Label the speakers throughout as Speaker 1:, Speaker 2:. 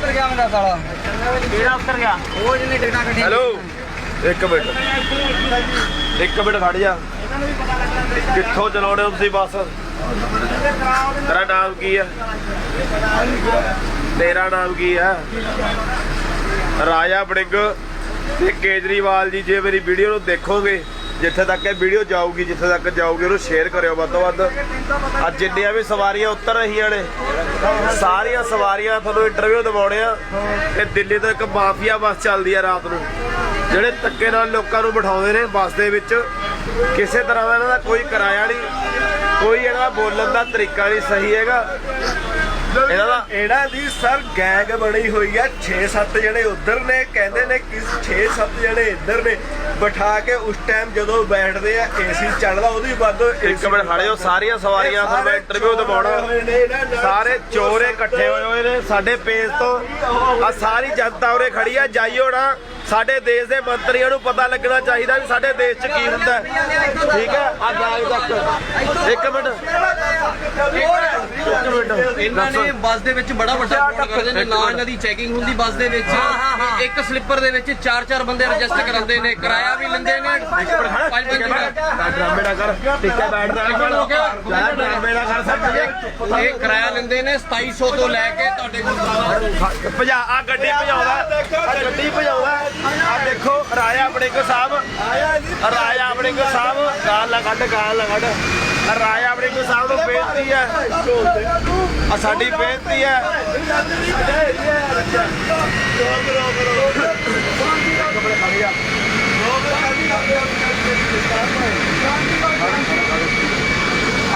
Speaker 1: ਉੱਤਰ ਗਿਆ ਮੇਰਾ ਸਾਲਾ।
Speaker 2: ਕਿਹੜਾ ਉੱਤਰ ਗਿਆ?
Speaker 1: ਉਹ ਜਿਹਨੇ ਟਿਕਟਾਂ ਕੱਢੀਆਂ
Speaker 3: ਹੈਲੋ ਇੱਕ ਮਿੰਟ। ਇੱਕ ਮਿੰਟ ਖੜ ਜਾ। ਕਿੱਥੋਂ ਚਲਾਉਣੇ ਹੋ ਤੁਸੀਂ ਬੱਸ? ਤੇਰਾ ਨਾਮ ਕੀ ਹੈ? ਤੇਰਾ ਨਾਮ ਕੀ ਹੈ? ਰਾਜਾ ਬੜਿੰਗ ਤੇ ਕੇਜਰੀਵਾਲ ਜੀ ਜੇ ਮੇਰੀ ਵੀਡੀਓ ਨੂੰ ਦੇਖੋਗੇ ਜਿੱਥੇ ਤੱਕ ਇਹ ਵੀਡੀਓ ਜਾਊਗੀ, ਜਿੱਥੇ ਤੱਕ ਜਾਊਗੀ, ਉਹਨੂੰ ਸ਼ੇਅਰ ਕਰਿਓ ਵੱਧ ਤੋਂ ਵੱਧ। ਅੱਜ ਜਿੰਨੀਆਂ ਵੀ ਸਵਾਰੀਆਂ ਉਤਰ ਰਹੀਆਂ ਨੇ, ਸਾਰੀਆਂ ਸਵਾਰੀਆਂ ਤੁਹਾਨੂੰ ਇੰਟਰਵਿਊ ਦਿਵਾਉਣੇ ਆ। ਇਹ ਦਿੱਲੀ ਤੋਂ ਇੱਕ ਮਾਫੀਆ ਬੱਸ ਚੱਲਦੀ ਆ ਰਾਤ ਨੂੰ। ਜਿਹੜੇ ਧੱਕੇ ਨਾਲ ਲੋਕਾਂ ਨੂੰ ਬਿਠਾਉਂਦੇ ਨੇ ਬੱਸ ਦੇ ਵਿੱਚ, ਕਿਸੇ ਤਰ੍ਹਾਂ ਦਾ ਇਹਨਾਂ ਦਾ ਕੋਈ ਕਿਰਾਇਆ ਨਹੀਂ, ਕੋਈ ਇਹਨਾਂ ਦਾ ਬੋਲਣ ਦਾ ਤਰੀਕਾ ਨਹੀਂ ਸਹੀ ਹੈਗਾ। ਇਹਨਾਂ ਦਾ
Speaker 4: ਇਹਨਾਂ ਦੀ ਸਰ ਗੈਂਗ ਬਣੀ ਹੋਈ ਆ 6-7 ਜਣੇ ਉਧਰ ਨੇ ਕਹਿੰਦੇ ਨੇ ਕਿ 6-7 ਜਣੇ ਇੱਧਰ ਨੇ। ਬਿਠਾ ਕੇ ਉਸ ਟਾਈਮ ਜਦੋਂ ਬੈਠਦੇ ਆ ਏਸੀ ਚੱਲਦਾ ਉਹਦੀ ਵੱਧ
Speaker 3: ਇੱਕ ਮਿੰਟ ਖੜੇ ਹੋ ਸਾਰੀਆਂ ਸਵਾਰੀਆਂ ਮੈਂ ਇੰਟਰਵਿਊ ਦਿਵਾਉਣਾ। ਸਾਰੇ ਚੋਰੇ ਇਕੱਠੇ ਹੋਏ ਹੋਏ ਨੇ ਸਾਡੇ ਪੇਜ ਤੋਂ। ਆ ਸਾਰੀ ਜਨਤਾ ਉਰੇ ਖੜੀ ਆ ਜਾਈਓ ਨਾ। ਸਾਡੇ ਦੇਸ਼ ਦੇ ਮੰਤਰੀਆਂ ਨੂੰ ਪਤਾ ਲੱਗਣਾ ਚਾਹੀਦਾ ਵੀ ਸਾਡੇ ਦੇਸ਼ 'ਚ ਕੀ ਹੁੰਦਾ। ਠੀਕ ਹੈ? ਆ ਬਾਗ ਤੱਕ ਇੱਕ ਮਿੰਟ। ਇੱਕ ਮਿੰਟ।
Speaker 1: ਇਹਨਾਂ ਨੇ ਬੱਸ ਦੇ ਵਿੱਚ ਬੜਾ ਵੱਡਾ ਕਰਦੇ ਨੇ ਨਾ ਇਹਨਾਂ ਦੀ ਚੈਕਿੰਗ ਹੁੰਦੀ ਬੱਸ ਦੇ ਵਿੱਚ। ਇੱਕ ਸਲਿੱਪਰ ਦੇ ਵਿੱਚ ਚਾਰ ਚਾਰ ਬੰਦੇ ਰਜਿਸਟਰ ਕਰਾਉਂਦੇ ਨੇ ਕਿਰਾਇਆ ਵੀ ਲੈਂਦੇ ਨੇ। ਪੰਜ ਪੰਜ
Speaker 3: ਡਰਾਮੇ ਨਾ ਕਰ ਟਿੱਕੇ ਬੈਠਦਾ
Speaker 1: ਇਹ ਕਿਰਾਇਆ ਲੈਂਦੇ ਨੇ 2700 ਤੋਂ ਲੈ ਕੇ ਤੁਹਾਡੇ ਕੋਲ
Speaker 3: ਭਜਾ ਆ ਗੱਡੀ ਭਜਾਉਂਦਾ ਆ ਗੱਡੀ ਭਜਾਉਂਦਾ। ਆ ਦੇਖੋ ਰਾਜਾ ਆਪਣੇਕ ਸਾਹਿਬ ਰਾਜਾ ਆਪਣੇਕ ਸਾਹਿਬ ਗਾਲ ਨਾ ਕੱਢ ਗਾਲ ਨਾ ਕੱਢ। ਆ ਰਾਜਾ ਆਪਣੇਕ ਸਾਹਿਬ ਨੂੰ ਬੇਨਤੀ ਹੈ। ਆ ਸਾਡੀ ਬੇਨਤੀ ਹੈ।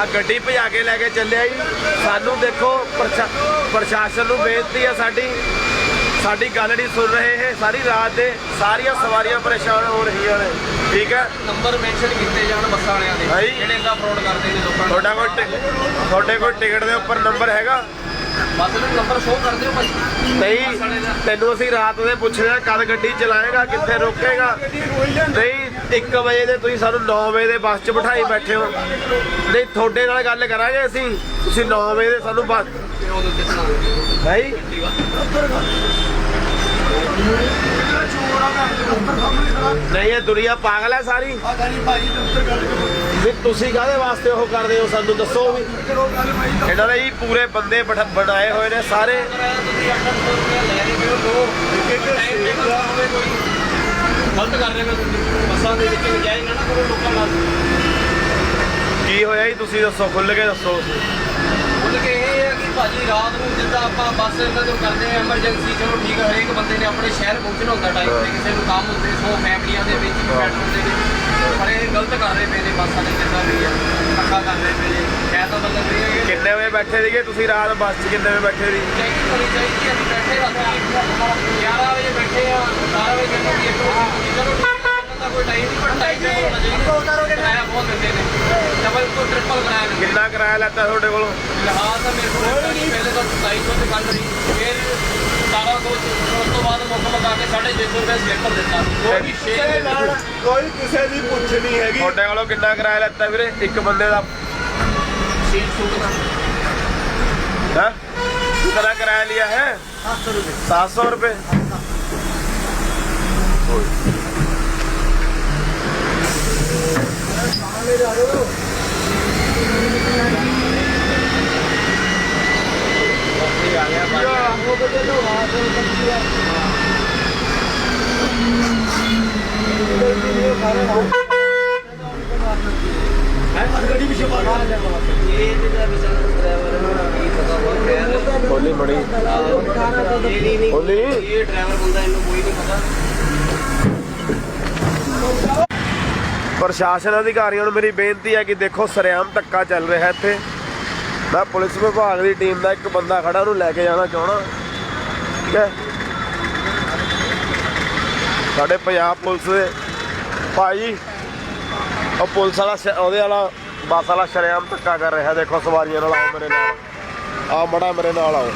Speaker 3: ਆ ਗੱਡੀ ਭਜਾ ਕੇ ਲੈ ਕੇ ਚੱਲਿਆ ਜੀ। ਸਾਨੂੰ ਦੇਖੋ ਪ੍ਰਸ਼ਾ- ਪ੍ਰਸ਼ਾਸਨ ਨੂੰ ਬੇਨਤੀ ਹੈ ਸਾਡੀ। ਸਾਡੀ ਗੱਲ ਨਹੀਂ ਸੁਣ ਰਹੇ ਇਹ। ਸਾਰੀ ਰਾਤ ਦੇ ਸਾਰੀਆਂ ਸਵਾਰੀਆਂ ਪਰੇਸ਼ਾਨ ਹੋ ਰਹੀਆਂ ਨੇ। ਠੀਕ ਹੈ
Speaker 1: ਨੰਬਰ ਮੈਂਸ਼ਨ ਕੀਤੇ ਜਾਣ ਬੱਸਾਂ ਵਾਲਿਆਂ ਦੇ। ਜਿਹੜੇ ਇਹਦਾ ਫਰਾਡ ਕਰਦੇ ਨੇ ਲੋਕਾਂ ਨੂੰ।
Speaker 3: ਤੁਹਾਡਾ ਕੋਈ ਤੁਹਾਡੇ ਕੋਲ ਟਿਕਟ ਦੇ ਉੱਪਰ ਨੰਬਰ ਹੈਗਾ?
Speaker 1: ਬੱਸ ਨੂੰ ਨੰਬਰ ਸ਼ੋਅ ਕਰ ਦਿਓ ਭਾਈ।
Speaker 3: ਨਹੀਂ ਤੈਨੂੰ ਅਸੀਂ ਰਾਤ ਦੇ ਪੁੱਛਿਆ ਕਦ ਗੱਡੀ ਚਲਾਏਗਾ ਕਿੱਥੇ ਰੋਕੇਗਾ? ਨਹੀਂ 1 ਵਜੇ ਦੇ ਤੁਸੀਂ ਸਾਨੂੰ 9 ਵਜੇ ਦੇ ਬੱਸ 'ਚ ਬਿਠਾਈ ਬੈਠੇ ਹੋ। ਨਹੀਂ ਤੁਹਾਡੇ ਨਾਲ ਗੱਲ ਕਰਾਂਗੇ ਅਸੀਂ। ਤੁਸੀਂ 9 ਵਜੇ ਦੇ ਸਾਨੂੰ ਬੱਸ ਭਾਈ ਨਹੀਂ ਇਹ ਦੁਨੀਆ ਪਾਗਲ ਹੈ ਸਾਰੀ। ਵੀ ਤੁਸੀਂ ਕਾਹਦੇ ਵਾਸਤੇ ਉਹ ਕਰਦੇ ਹੋ? ਸਾਨੂੰ ਦੱਸੋ ਵੀ। ਇਹਨਾਂ ਦੇ ਹੀ ਪੂਰੇ ਬੰਦੇ ਬਣਾਏ ਹੋਏ ਨੇ ਸਾਰੇ।
Speaker 1: ਗਲਤ ਕਰ ਰਹੇ ਹੋ ਤੁਸੀਂ। ਬੱਸਾਂ ਦੇ ਵਿੱਚ ਨਜਾਇਜ਼ ਨਾ ਕਰੋ ਲੋਕਾਂ ਨਾਲ।
Speaker 3: ਕੀ ਹੋਇਆ ਜੀ? ਤੁਸੀਂ ਦੱਸੋ ਖੁੱਲ ਕੇ ਦੱਸੋ।
Speaker 1: ਕਿ ਇਹ ਹੈ ਕਿ ਭਾਜੀ ਰਾਤ ਨੂੰ ਜਿੱਦਾਂ ਆਪਾਂ ਬੱਸ ਇਹਨਾਂ ਤੋਂ ਕਰਦੇ ਆ ਐਮਰਜੈਂਸੀ ਚਲੋ ਠੀਕ ਹੈ ਹਰੇਕ ਬੰਦੇ ਨੇ ਆਪਣੇ ਸ਼ਹਿਰ ਪਹੁੰਚਣਾ ਹੁੰਦਾ ਟਾਈਮ ਤੇ ਕਿਸੇ ਨੂੰ ਕੰਮ ਹੁੰਦੇ ਸੋ ਫੈਮਲੀਆਂ ਦੇ ਵਿੱਚ ਵੀ ਬੈਠਣ ਦੇ ਵਿੱਚ। ਪਰ ਇਹ ਗਲਤ ਕਰ ਰਹੇ ਪਏ ਨੇ ਬੱਸਾਂ ਦੇ ਜਿੱਦਾਂ ਵੀ ਆ ਧੱਕਾ ਕਰ ਰਹੇ ਪਏ ਨੇ। ਕਹਿ ਤਾਂ ਮਤਲਬ ਇਹ ਹੈ ਕਿ
Speaker 3: ਕਿੰਨੇ ਵਜੇ ਬੈਠੇ ਸੀਗੇ ਤੁਸੀਂ ਰਾਤ ਬੱਸ 'ਚ ਕਿੰਨੇ ਵਜੇ ਬੈਠੇ ਸੀ?
Speaker 1: ਚੈਕਿੰਗ ਹੋਣੀ ਚਾਹੀਦੀ ਹੈ ਬੈਠੇ ਰਾਤੀ 11 ਵਜੇ ਬੈਠੇ ਆ 12 ਵਜੇ ਚੱਲੋ ਜੀ ਇੱਕ ਵਜੇ ਚਲੋ ਠੀਕ ਹੈ ਇਹਨਾਂ ਦਾ ਕੋਈ ਟਾਈਮ ਨਹੀਂ ਪਰ ਟਾਈਮ ਤੇ ਹੋਣਾ ਚਾਹੀਦਾ ਕਿਰਾਇਆ ਬਹੁਤ ਦਿੰਦੇ ਨੇ ਡਬਲ ਤੋਂ ਟ੍ਰਿਪਲ ਕਰਾਇਆ ਨੇ
Speaker 3: ਕਿੰਨਾ ਕਿਰਾਇਆ ਲੈਤਾ ਤੁਹਾਡੇ ਕੋਲੋਂ
Speaker 1: ਫਿਲਹਾਲ ਤਾਂ ਮੇਰੇ ਕੋਲ ਨਹੀਂ ਪਹਿਲੇ ਤਾਂ 2700 ਤੇ ਗੱਲ ਰਹੀ ਫਿਰ 1700 ਉਸ ਤੋਂ ਬਾਅਦ ਮੁੱਖ ਮਕਾ ਕੇ 650 ਰੁਪਏ ਸਲਿੱਪਰ ਦਿੱਤਾ ਕੋਈ ਵੀ
Speaker 4: ਕਿਸੇ
Speaker 1: ਸ਼ੇਅਰ
Speaker 4: ਨਾਲ ਕੋਈ ਕਿਸੇ ਦੀ ਪੁੱਛ ਨਹੀਂ ਹੈਗੀ
Speaker 3: ਤੁਹਾਡੇ ਕੋਲੋਂ ਕਿੰਨਾ ਕਿਰਾਇਆ ਲੈਤਾ ਵੀਰੇ ਇੱਕ ਬੰਦੇ ਦਾ
Speaker 1: ਸ਼ੇਅਰ ਸੂਟ ਦਾ
Speaker 3: ਹੈ ਕਿੰਨਾ ਕਿਰਾਇਆ ਲਿਆ ਹੈ 700 रुपए 700 रुपए ਖੋਲੀ ਮੜੀ। ਖੋਲੀ
Speaker 1: ਇਹ ਡਰਾਈਵਰ ਬੰਦਾ ਇਹਨੂੰ ਕੋਈ ਨਹੀਂ ਪਤਾ।
Speaker 3: ਪ੍ਰਸ਼ਾਸਨ ਅਧਿਕਾਰੀਆਂ ਨੂੰ ਮੇਰੀ ਬੇਨਤੀ ਹੈ ਕਿ ਦੇਖੋ, ਸਰਿਆਮ ਧੱਕਾ ਚੱਲ ਰਿਹਾ ਇੱਥੇ। ਮੈਂ ਪੁਲਿਸ ਵਿਭਾਗ ਦੀ ਟੀਮ ਦਾ ਇੱਕ ਬੰਦਾ ਖੜਾ, ਉਹਨੂੰ ਲੈ ਕੇ ਜਾਣਾ ਚਾਹਣਾ ਠੀਕ ਹੈ? ਸਾਡੇ ਪੰਜਾਬ ਪੁਲਿਸ ਦੇ ਭਾਈ, ਉਹ ਪੁਲਿਸ ਵਾਲਾ ਉਹਦੇ ਵਾਲਾ, ਬੱਸ ਵਾਲਾ ਸ਼ਰੇਆਮ ਧੱਕਾ ਕਰ ਰਿਹਾ। ਦੇਖੋ, ਸਵਾਰੀਆਂ ਨਾਲ ਆਓ ਮੇਰੇ ਨਾਲ। ਆਓ, ਮੜਾ ਮੇਰੇ ਨਾਲ ਆਓ।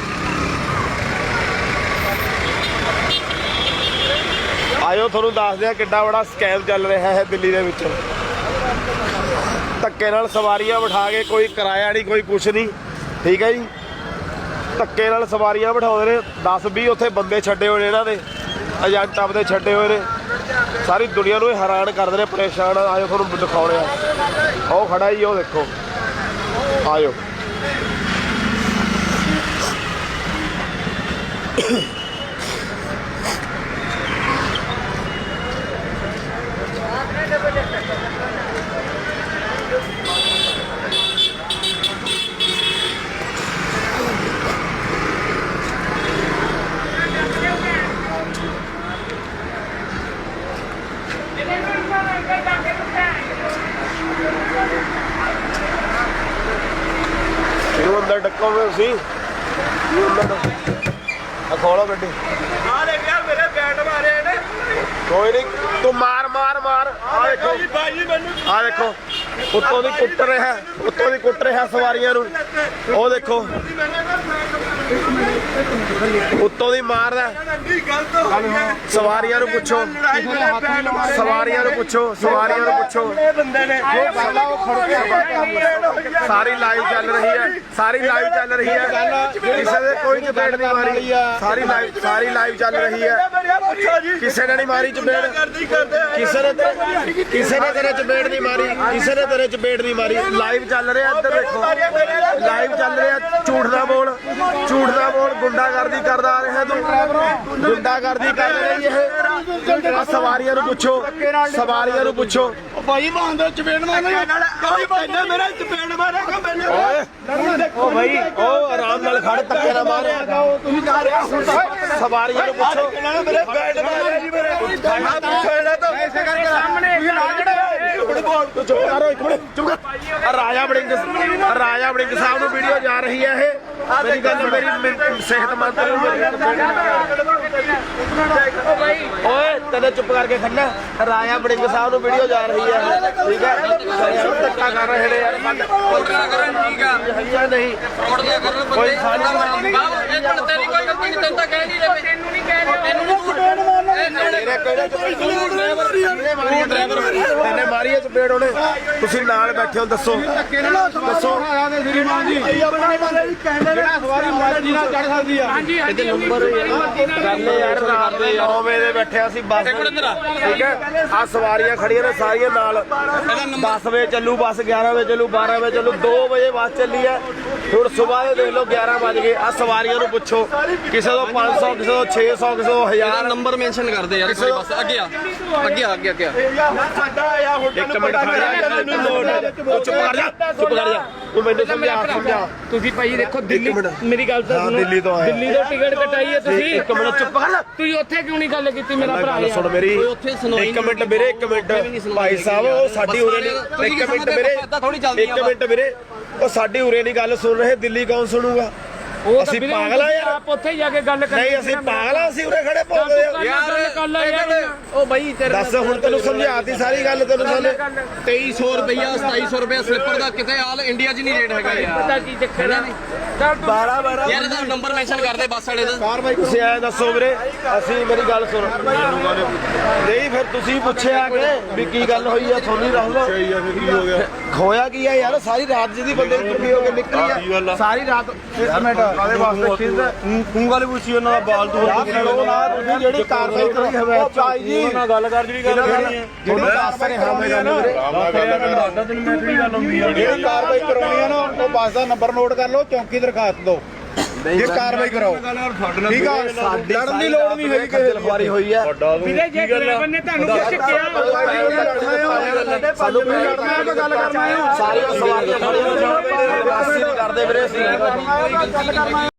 Speaker 3: ਆਇਓ ਤੁਹਾਨੂੰ ਦੱਸਦੇ ਆ ਕਿੱਡਾ ਬੜਾ ਸਕੈਮ ਚੱਲ ਰਿਹਾ ਹੈ ਦਿੱਲੀ ਦੇ ਵਿੱਚ। ਧੱਕੇ ਨਾਲ ਸਵਾਰੀਆਂ ਬਿਠਾ ਕੇ ਕੋਈ ਕਿਰਾਇਆ ਨਹੀਂ, ਕੋਈ ਕੁਛ ਨਹੀਂ। ਠੀਕ ਹੈ ਜੀ? ਧੱਕੇ ਨਾਲ ਸਵਾਰੀਆਂ ਬਿਠਾਉਂਦੇ ਨੇ। 10 20 ਉੱਥੇ ਬੰਦੇ ਛੱਡੇ ਹੋਏ ਨੇ ਇਹਨਾਂ ਦੇ। ਏਜੰਟ ਆਪਦੇ ਛੱਡੇ ਹੋਏ ਨੇ। ਸਾਰੀ ਦੁਨੀਆ ਨੂੰ ਹੈਰਾਨ ਕਰਦੇ ਨੇ, ਪਰੇਸ਼ਾਨ। ਆਇਓ ਤੁਹਾਨੂੰ ਦਿਖਾਉਣੇ ਆ ਉਹ ਖੜਾ ਜੀ ਉਹ ਦੇਖੋ। ਆਇਓ। ਤੁਸੀਂ? ਆ ਖੋਲੋ ਗੱਡੀ।
Speaker 4: ਆ ਦੇਖ ਯਾਰ ਮੇਰੇ ਬੈਟ ਮਾਰੇ ਨੇ
Speaker 3: ਕੋਈ ਨਹੀਂ ਤੂੰ ਮਾਰ ਮਾਰ ਮਾਰ। ਆ ਦੇਖੋ
Speaker 4: ਜੀ ਬਾਈ ਮੈਨੂੰ
Speaker 3: ਆ ਦੇਖੋ। ਉੱਤੋਂ ਦੀ ਕੁੱਟ ਰਿਹਾ ਉੱਤੋਂ ਦੀ ਕੁੱਟ ਰਿਹਾ ਸਵਾਰੀਆਂ ਨੂੰ। ਉਹ ਦੇਖੋ। ਉੱਤੋਂ ਦੀ ਮਾਰਦਾ ਸਵਾਰੀਆਂ ਨੂੰ ਪੁੱਛੋ। ਸਵਾਰੀਆਂ ਨੂੰ ਪੁੱਛੋ, ਸਵਾਰੀਆਂ ਨੂੰ ਪੁੱਛੋ। ਸਾਰੀ ਲਾਈਵ ਚੱਲ ਰਹੀ ਹੈ। ਸਾਰੀ ਲਾਈਵ ਚੱਲ ਰਹੀ ਹੈ। ਕਿਸੇ ਦੇ ਕੋਈ ਚਪੇੜ ਨਹੀਂ ਮਾਰੀ। ਸਾਰੀ ਲਾਈਵ ਸਾਰੀ ਲਾਈਵ ਚੱਲ ਰਹੀ ਹੈ। ਕਿਸੇ ਨੇ ਨਹੀਂ ਮਾਰੀ ਚਪੇੜ। ਕਿਸੇ ਨੇ ਕਿਸੇ ਨੇ ਤੇਰੇ ਚਪੇੜ ਨਹੀਂ ਮਾਰੀ। ਕਿਸੇ ਨੇ ਤੇਰੇ ਚਪੇੜ ਨਹੀਂ ਮਾਰੀ। ਲਾਈਵ ਚੱਲ ਰਿਹਾ ਇੱਧਰ ਦੇਖੋ। ਲਾਈਵ ਚੱਲ ਰਿਹਾ। ਝੂਠ ਨਾ ਬੋਲ ਝੂਠ ਨਾ ਬੋਲ ਗੁੰਡਾਗਰਦੀ ਕਰਦਾ ਆ ਰਿਹਾ ਤੂੰ। ਗੁੰਡਾਗਰਦੀ ਕਰ ਰਹੀ ਇਹ। ਆਹ ਸਵਾਰੀਆਂ ਨੂੰ ਪੁੱਛੋ ਸਵਾਰੀਆਂ ਨੂੰ ਪੁੱਛੋ।
Speaker 4: ਭਾਈ ਮਾਂਦੇ ਚਪੇੜ ਮਾਰਨੇ ਕੋਈ ਬੰਦੇ ਮੇਰੇ ਚਪੇੜ ਮਾਰੇਗਾ ਮੈਨੂੰ?
Speaker 3: ਓ ਭਾਈ ਓ ਆਰਾਮ ਨਾਲ ਖੜ ਧੱਕੇ ਨਾ ਮਾਰ
Speaker 4: ਤੁਸੀਂ ਜਾ ਰਹੇ।
Speaker 3: ਸਵਾਰੀਆਂ ਨੂੰ ਪੁੱਛੋ।
Speaker 4: ਮੇਰੇ ਬੈਟ ਮਾਰਿਆ ਜੀ ਮੇਰੇ। ਖਾਣਾ ਪੁੱਛਣਾ ਤਾਂ। ਐਸੇ ਕਰਕੇ ਸਾਹਮਣੇ
Speaker 3: ਕਰੋ ਇੱਕ ਮਿੰਟ ਚੁੱਪ ਕਰ ਆਹ ਰਾਜਾ ਬੜਿੰਗ ਆਹ ਰਾਜਾ ਬੜਿੰਗ ਸਾਹਿਬ ਨੂੰ ਵੀਡੀਓ ਜਾ ਰਹੀ ਹੈ ਇਹ। ਮੇਰੀ ਗੱਲ ਮੇਰੀ ਮੇਰੀ ਸਿਹਤ ਮੰਤਰੀ ਨੂੰ ਮੇਰੀ ਓਏ ਤੈਨੂੰ ਚੁੱਪ ਕਰਕੇ ਖੜਨਾ ਰਾਜਾ ਬੜਿੰਗ ਸਾਹਿਬ ਨੂੰ ਵੀਡੀਓ ਜਾ ਰਹੀ ਹੈ। ਠੀਕ ਹੈ? ਸਭ ਧੱਕਾ ਕਰ ਰਹੇ ਨੇ ਯਾਰ ਬੰਦ।
Speaker 1: ਆਰਡਰ ਕਰਨ ਠੀਕ ਆ
Speaker 3: ਹਈਆ ਨਹੀਂ।
Speaker 1: ਆਰਡਰ ਕਰਨ ਬੰਦੇ
Speaker 3: ਕੋਈ ਸਾਡੀ
Speaker 1: ਬਾਬਾ ਇੱਕ ਮਿੰਟ ਤੇਰੀ ਕੋਈ ਗਲਤੀ ਨਹੀਂ ਤੈਨੂੰ ਤਾਂ ਕਹਿ ਨਹੀਂ ਰਹੇ। ਤੈਨੂੰ ਨਹੀਂ ਕਹਿ ਰਹੇ। ਤੈਨੂੰ ਨਹੀਂ
Speaker 3: ਤੇਰੇ ਕਿਹੜੇ ਚਪੇੜ ਤੇਨੇ ਮਾਰੀ ਡਰਾਈਵਰ ਤੈਨੇ ਮਾਰੀ ਹੈ ਚਪੇੜ ਉਹਨੇ। ਤੁਸੀਂ ਨਾਲ ਬੈਠੇ ਹੋ ਦੱਸੋ। ਦੱਸੋ। ਇਹਦੇ ਨੰਬਰ ਕਰਨੇ ਯਾਰ। ਰਾਤ ਦੇ 9 ਵਜੇ ਦੇ ਬੈਠੇ ਅਸੀਂ ਬੱਸ ਠੀਕ ਹੈ? ਆ ਸਵਾਰੀਆਂ ਖੜੀਆਂ ਨੇ ਸਾਰੀਆਂ ਨਾਲ। 10 ਵਜੇ ਚੱਲੂ ਬੱਸ 11 ਵਜੇ ਚੱਲੂ 12 ਵਜੇ ਚੱਲੂ 2 ਵਜੇ ਬੱਸ ਚੱਲੀ ਹੈ। ਹੁਣ ਸਵੇਰ ਦੇ ਦੇਖ ਲਓ 11 ਵਜ ਗਏ। ਆ ਸਵਾਰੀਆਂ ਨੂੰ ਪੁੱਛੋ। ਕਿਸੇ ਤੋਂ 500 ਕਿਸੇ ਤੋਂ 600 ਕਿਸੇ ਤੋਂ 1000
Speaker 1: ਨੰਬਰ ਮੈਂਸ਼ਨ ਕਰਦੇ ਯਾਰ ਕੋਈ ਬਸ ਅੱਗੇ ਆ। ਅੱਗੇ ਆ ਅੱਗੇ ਅੱਗੇ ਆ।
Speaker 4: ਸਾਡਾ ਆ
Speaker 3: ਇੱਕ ਮਿੰਟ ਖੜ ਜਾ ਮੈਨੂੰ ਲੋੜ ਹੈ ਤੂੰ ਚੁੱਪ ਕਰ ਜਾ ਚੁੱਪ ਕਰ ਜਾ। ਤੂੰ ਮੈਨੂੰ ਸਮਝਾ ਸਮਝਾ।
Speaker 2: ਤੁਸੀਂ ਭਾਈ ਦੇਖੋ ਦਿੱਲੀ। ਮੇਰੀ ਗੱਲ ਤਾਂ ਸੁਣੋ।
Speaker 3: ਦਿੱਲੀ ਤੋਂ ਆਇਆ।
Speaker 2: ਦਿੱਲੀ ਤੋਂ ਟਿਕਟ ਕਟਾਈ ਹੈ ਤੁਸੀਂ।
Speaker 3: ਇੱਕ ਮਿੰਟ ਚੁੱਪ ਕਰ ਲੈ
Speaker 2: ਤੁਸੀਂ ਉੱਥੇ ਕਿਉਂ ਨਹੀਂ ਗੱਲ ਕੀਤੀ ਮੇਰਾ ਭਰਾ
Speaker 3: ਸੁਣ ਮੇਰੀ। ਇੱਕ ਮਿੰਟ ਵੀਰੇ ਇੱਕ ਮਿੰਟ। ਭਾਈ ਸਾਹਿਬ ਉਹ ਸਾਡੀ ਉਰੇ ਨਹੀਂ ਇੱਕ ਮਿੰਟ ਵੀਰੇ। ਇੱਕ ਮਿੰਟ ਵੀਰੇ ਉਹ ਸਾਡੀ ਉਰੇ ਨਹੀਂ ਗੱਲ ਸੁਣ ਰਹੇ ਦਿੱਲੀ ਕੌਣ ਸੁਣੂਗਾ?
Speaker 2: ਉਹ ਤਾਂ
Speaker 3: ਅਸੀਂ
Speaker 2: ਵੀਰੇ
Speaker 3: ਪਾਗਲ ਆ ਯਾਰ।
Speaker 2: ਆਪ ਉੱਥੇ ਜਾ ਕੇ ਗੱਲ ਕਰਨੀ
Speaker 3: ਨਹੀਂ ਅਸੀਂ ਪਾਗਲ ਆ ਅਸੀਂ ਉਰੇ ਖੜੇ ਪੋਦੇ ਆ।
Speaker 2: ਯਾਰ ਗੱਲ ਕਰ ਲੈ ਯਾਰ
Speaker 1: ਉਹ ਬਾਈ ਤੇਰੇ
Speaker 3: ਦੱਸ ਹੁਣ ਤੈਨੂੰ ਸਮਝਾਤੀ ਸਾਰੀ ਗੱਲ ਤੈਨੂੰ ਸਾਨੂੰ
Speaker 1: 2300 ਰੁਪਇਆ 2700 ਰੁਪਇਆ ਸਲਿੱਪਰ ਦਾ ਕਿਤੇ ਹਾਲ ਇੰਡੀਆ 'ਚ ਨਹੀਂ ਰੇਟ ਹੈਗਾ ਯਾਰ।
Speaker 2: ਪਤਾ ਕੀ ਚੱਕਰ ਹੈ ਚੱਲ ਤੂੰ
Speaker 3: 12 12
Speaker 1: ਯਾਰ ਇਹਦਾ ਨੰਬਰ ਮੈਂਸ਼ਨ ਕਰਦੇ ਬੱਸ ਵਾਲੇ ਦਾ।
Speaker 3: ਤੁਸੀਂ ਐ ਦੱਸੋ ਵੀਰੇ ਅਸੀਂ ਮੇਰੀ ਗੱਲ ਸੁਣ। ਨਹੀਂ ਫਿਰ ਤੁਸੀਂ ਪੁੱਛਿਆ ਕਿ ਵੀ ਕੀ ਗੱਲ ਹੋਈ ਆ ਆ ਹੋ ਗਿਆ। ਖੋਇਆ ਕੀ ਆ ਯਾਰ? ਸਾਰੀ ਰਾਤ ਜਿਹਦੀ ਬੰਦੇ ਦੀ ਟੁੱਟੀ ਹੋ ਕੇ ਨਿਕਲੀ ਆ? ਸਾਰੀ ਰਾਤ ਇੱਕ ਮਿੰਟ। ਕਾਦੇ ਵਾਸਤੇ ਚੀਜ਼ ਤੂੰ ਗੱਲ ਪੁੱਛੀ ਉਹਨਾਂ ਦਾ ਬਾਲ ਤੂੰ ਤੁਸੀਂ ਜਿਹੜੀ ਕਾਰਵਾਈ ਕਰੀ ਹਵੇ। ਭਾਈ ਜੀ। ਉਹਨਾਂ ਨਾਲ ਗੱਲ ਕਰ ਜਿਹੜੀ ਗੱਲ ਕਰਨੀ ਹੈ। ਜਿਹੜੀ ਦੱਸ ਰਹੇ ਹਾਂ ਮੈਂ ਗੱਲ ਵੀਰੇ
Speaker 5: ਜਿਹੜੀ ਕਾਰਵਾਈ ਕਰਾਉਣੀ ਹੈ ਨਾ ਉਹ ਬੱਸ ਦਾ ਨੰਬਰ ਨੋਟ ਕਰ ਲਓ ਚੌਂਕੀ ਦਰਖਾਸਤ ਦਿਓ ਜੇ ਕਾਰਵਾਈ ਕਰਾਓ। ਠੀਕ ਆ ਲੜਨ ਦੀ ਲੋੜ ਨਹੀਂ ਹੈਗੀ ਕਿਸੇ ਦੀ
Speaker 3: ਖੁਆਰੀ ਹੋਈ ਆ
Speaker 2: ਵੀਰੇ ਜੇ ਡਰਾਈਵਰ ਨੇ ਤੁਹਾਨੂੰ ਕੁਝ ਕਿਹਾ
Speaker 3: ਸਾਨੂੰ ਕੋਈ ਲੜਨਾ ਹੈ ਗੱਲ ਕਰਨਾ ਹੈ ਸਾਰੀਆਂ ਸਵਾਰੀਆਂ ਖੜੀਆਂ ਕਰਦੇ ਵੀਰੇ ਅਸੀਂ